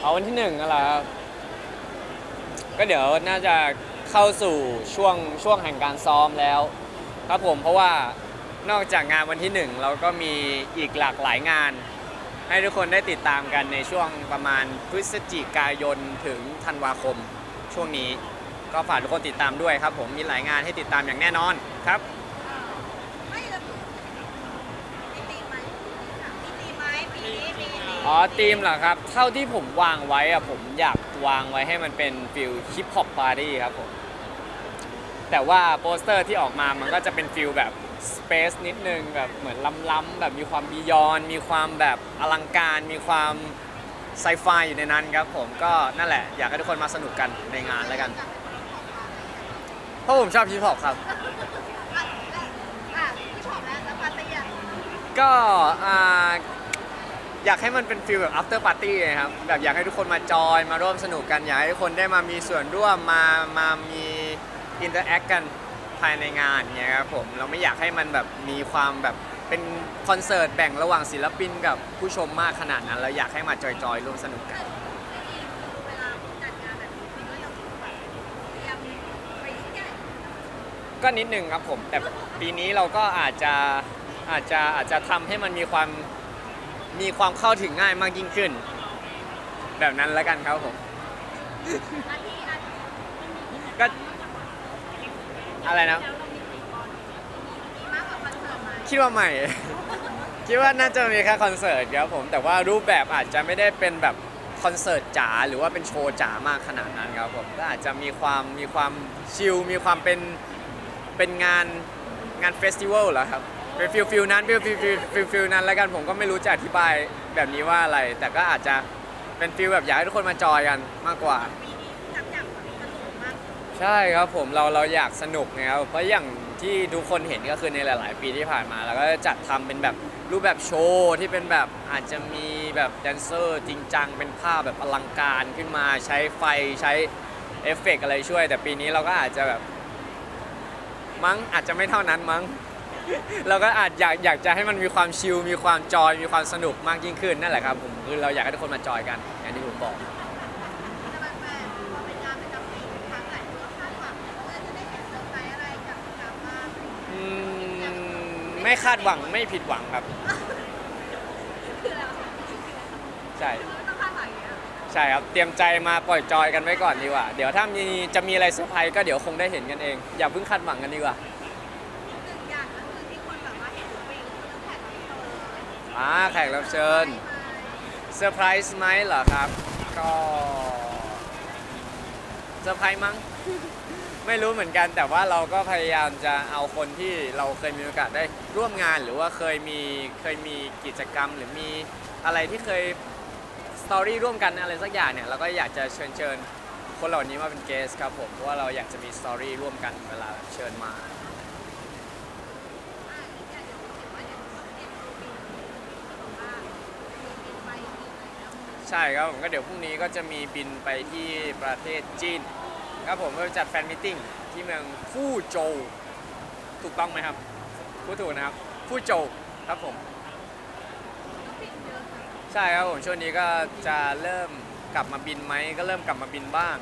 เอาวันที่หนึ่งนั่นแหละครับก็เดี๋ยวน่าจะเข้าสู่ช่วงช่วงแห่งการซ้อมแล้ว ครับผมเพราะว่านอกจากงานวันที่หนึ่งเราก็มีอีกหลากหลายงาน ให้ทุกคนได้ติดตามกันในช่วงประมาณพฤศจิกายนถึงธันวาคม ช่วงนี้ก็ฝากทุกคนติดตามด้วยครับ ผมมีหลายงานให้ติดตามอย่างแน่นอนครับ ไม่แล้วมีตีมไหมมีตีมไหมปีนี้ปีนี้ อ๋อทีมเหรอครับ เท่าที่ผมวางไว้อะผมอยากวางไว้ให้มันเป็นฟิลฮิปฮอปปาร์ตี้ครับผม แต่ว่าโปสเตอร์ที่ออกมามันก็จะเป็นฟิลแบบสเปซนิดนึงแบบเหมือนล้ำๆแบบมีความบียอน มีความแบบอลังการ มีความไซไฟอยู่ในนั้นครับผมก็นั่นแหละ อยากให้ทุกคนมาสนุกกันในงานแล้วกัน เพราะผมชอบฮิปฮอปครับ อะและอะที่บอกแล้วแล้วปาร์ตี้อะก็อ่า อยากให้มันเป็นฟิลแบบ after party ไงครับแบบอยากให้ทุกคนมาจอยมาร่วมสนุกกันอยากให้ทุกคนได้มามีส่วนร่วมมามามี interact กันภายในงานเนี่ยครับผมเราไม่อยากให้มันแบบมีความแบบเป็นคอนเสิร์ตแบ่งระหว่างศิลปินกับผู้ชมมากขนาดนั้นเราอยากให้มาจอยๆร่วมสนุกกันก็ยังแบบพยายามไปที่ใหญ่ก็นิดนึงครับผมแต่ปีนี้เราก็อาจจะอาจจะอาจจะทำให้มันมีความ มีความเข้าถึงง่ายมากยิ่งขึ้น แบบนั้นแล้วกันครับผมอาทิอาทิก็อะไรนะมีมากกว่าคอนเสิร์ตไหมคิดว่าใหม่ คิดว่าน่าจะมีแค่คอนเสิร์ตครับผมแต่ว่ารูปแบบอาจจะไม่ได้เป็นแบบคอนเสิร์ตจ๋าหรือว่าเป็นโชว์จ๋ามากขนาดนั้นครับผมก็อาจจะมีความมีความชิลมีความเป็นเป็นงานงานเฟสติวัลเหรอครับ เป็นฟิลฟิลนั้นฟิลฟิลฟิลฟิลฟิลนั้นแล้วกันผมก็ไม่รู้จะอธิบายแบบนี้ว่าอะไร แต่ก็อาจจะเป็นฟิลแบบอยากให้ทุกคนมาจอยกันมากกว่า ปีนี้จับอย่างแบบสนุกมากใช่ครับผมเราเราอยากสนุกนะครับเพราะอย่างที่ทุกคนเห็นก็คือในหลาย ๆ ปีที่ผ่านมาเราก็จะจัดทำเป็นแบบรูปแบบโชว์ที่เป็นแบบอาจจะมีแบบแดนเซอร์จริงจังเป็นภาพแบบอลังการขึ้นมาใช้ไฟใช้เอฟเฟกต์อะไรช่วย แต่ปีนี้เราก็อาจจะแบบ มั้งอาจจะไม่เท่านั้นมั้ง เราก็อาจอยากอยากจะให้มันมีความชิลมีความจอยมีความสนุกมากยิ่งขึ้นนั่นแหละครับผมคือเราอยากให้ทุกคนมาจอยกันอย่างที่ผมบอกแต่แฟนๆพอเป็นงานประจำปีครั้งหลายคนก็คาดหวังว่าจะได้เห็นเซอร์ไพรส์อะไรจากกาบ้างอืมไม่คาดหวังไม่ผิดหวังครับคือเราใช่ต้องคาดหวังอย่างเงี้ยใช่ครับ เตรียมใจมาปล่อยจอยกันไว้ก่อนดีกว่า เดี๋ยวถ้ามีจะมีอะไรเซอร์ไพรส์ก็เดี๋ยวคงได้เห็นกันเอง อย่าเพิ่งคาดหวังกันดีกว่า หนึ่งอย่างก็คือที่คนแบบว่าเห็นทุกปีก็คือแขกรับเชิญ อ่าแขกรับเชิญเซอร์ไพรส์ไหมเหรอครับ ก็เซอร์ไพรส์มั้ง ไม่รู้เหมือนกันแต่ว่าเราก็พยายามจะเอาคนที่เราเคยมีโอกาสได้ร่วมงานหรือว่าเคยมีเคยมีกิจกรรมหรือมีอะไรที่เคยสตอรี่ร่วมกันอะไรสักอย่างเนี่ยเราก็อยากจะเชิญเชิญคนเหล่านี้มาเป็นเกสครับผมเพราะว่าเราอยากจะมีสตอรี่ร่วมกันเวลาเชิญมา ใช่ครับผมก็เดี๋ยวพรุ่งนี้ก็จะมีบินไปที่ประเทศจีนครับผมเพื่อจัดแฟนมิทติ้งที่เมืองฟู่โจวถูกต้องไหมครับพูดถูกนะครับฟู่โจวครับผม ใช่ครับผมช่วงนี้ก็จะเริ่มกลับมาบินไหมก็เริ่มกลับมาบินบ้าง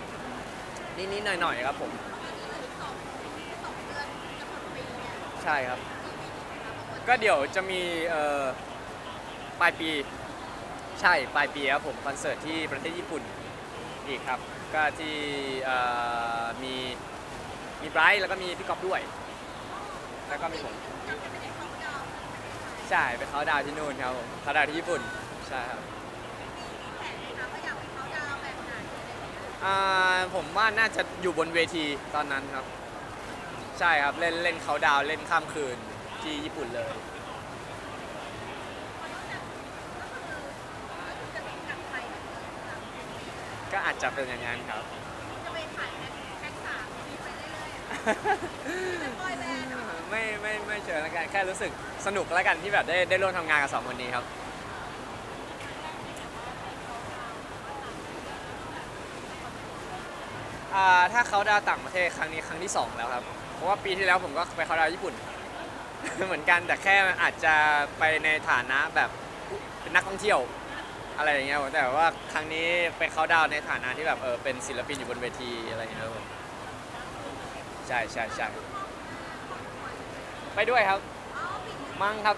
นิดๆหน่อยๆครับผมใช่ครับ ก็เดี๋ยวจะมีปลายปี ใช่ปลายปีครับผมคอนเสิร์ตที่ประเทศญี่ปุ่นอีกครับก็ที่เอ่อมีมีไบรท์แล้วก็มีพี่ก๊อฟด้วย แล้วก็มีผมใช่ไปเขาน์ดาวน์ที่นู่นครับผมเขาน์ดาวน์ที่ญี่ปุ่นใช่ครับอ่าผมว่าน่าจะอยู่บนเวทีตอนนั้นครับ ใช่ครับเล่นเล่นเขาน์ดาวน์เล่นข้ามคืนที่ญี่ปุ่นเลย ก็อาจจะเป็นอย่างนั้นครับไม่ไม่ไม่เชิญแล้วกันแค่รู้สึกสนุกแล้วกันที่แบบได้ได้ร่วมทำงานกับสองคนนี้ครับ อ่าถ้าเขาดาวน์ต่างประเทศครั้งนี้ครั้งที่สองแล้วครับ เพราะว่าปีที่แล้วผมก็ไปเขาดาวน์ญี่ปุ่น เหมือนกันแต่แค่อาจจะไปในฐานะแบบเป็นนักท่องเที่ยว อะไรอย่างเงี้ยผมแต่ว่าครั้งนี้ไปเขาน์ดาวน์ในฐานะที่แบบเออเป็นศิลปินอยู่บนเวทีอะไรอย่างเงี้ยครับผมใช่ใช่ใช่ไปด้วยครับอ๋อปีนี้มั้งครับ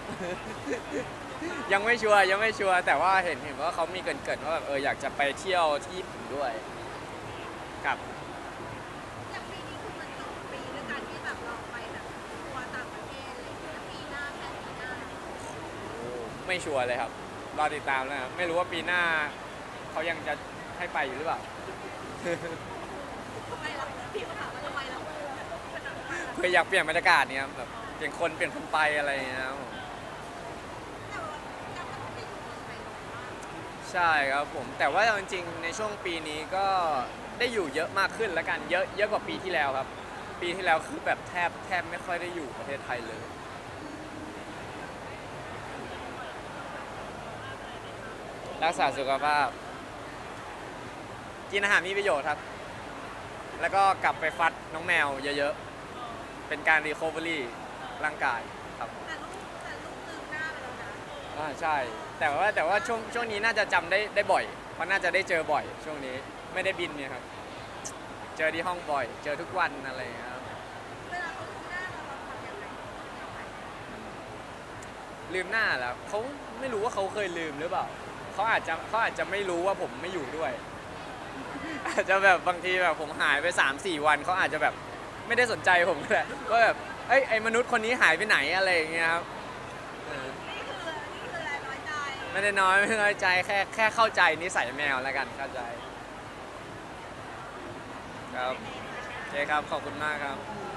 ยังไม่ชัวร์ยังไม่ชัวร์แต่ว่าเห็นเห็นว่าเขามีเกรินๆว่าแบบเอออยากจะไปเที่ยวที่ญี่ปุ่นด้วยกับ อย่างปีนี้คือมันสองปีด้วยกันที่แบบเราไปแบบทัวร์ต่างประเทศอะไรอย่างเงี้ยปีหน้าแค่ปีหน้า ไม่ชัวร์เลยครับ รอติดตามนะครับไม่รู้ว่าปีหน้าเขายังจะให้ไปอยู่หรือเปล่า ทำไมเราพี่เขาถามว่าทำไมเราเป็นแบบนั้นเพื่ออยากเปลี่ยนบรรยากาศเนี่ยครับแบบเปลี่ยนคนเปลี่ยนคนไปอะไรอย่างเงี้ยครับผมแต่ว่ายังไม่ได้อยู่เมืองไทยหรอกว่าใช่ครับผม แต่ว่าเอาจริงๆในช่วงปีนี้ก็ได้อยู่เยอะมากขึ้นแล้วกันเยอะเยอะกว่าปีที่แล้วครับ ปีที่แล้วคือแบบแทบแทบไม่ค่อยได้อยู่ประเทศไทยเลย รักษาสุขภาพ กินอาหารมีประโยชน์ครับ แล้วก็กลับไปฟัดน้องแมวเยอะๆ เป็นการรีคอเวอรี่ร่างกายครับแต่ลูกแต่ลูกลืมหน้าไปแล้วนะอ่าใช่ แต่ว่าแต่ว่าช่วงช่วงนี้น่าจะจำได้ได้บ่อย เพราะน่าจะได้เจอบ่อย ช่วงนี้ไม่ได้บินเนี่ยครับ เจอที่ห้องบ่อย เจอทุกวันอะไรอย่างเงี้ยครับ เวลาเขาลืมหน้าเราเราทำยังไงลืมหน้าแล้วเขาไม่รู้ว่าเขาเคยลืมหรือเปล่า เขาอาจจะเขาอาจจะไม่รู้ว่าผมไม่อยู่ด้วย อาจจะแบบบางทีแบบผมหายไป 3 4 วันเขาอาจจะแบบไม่ได้สนใจผมก็ได้ว่าแบบเอ้ยไอ้มนุษย์คนนี้หายไปไหนอะไรอย่างเงี้ยครับเออนี่คือนี่คืออะไรน้อยใจไม่ได้น้อยไม่ได้น้อยใจแค่แค่เข้าใจนิสัยแมวแล้วกันเข้าใจ ครับโอเคครับขอบคุณมากครับเ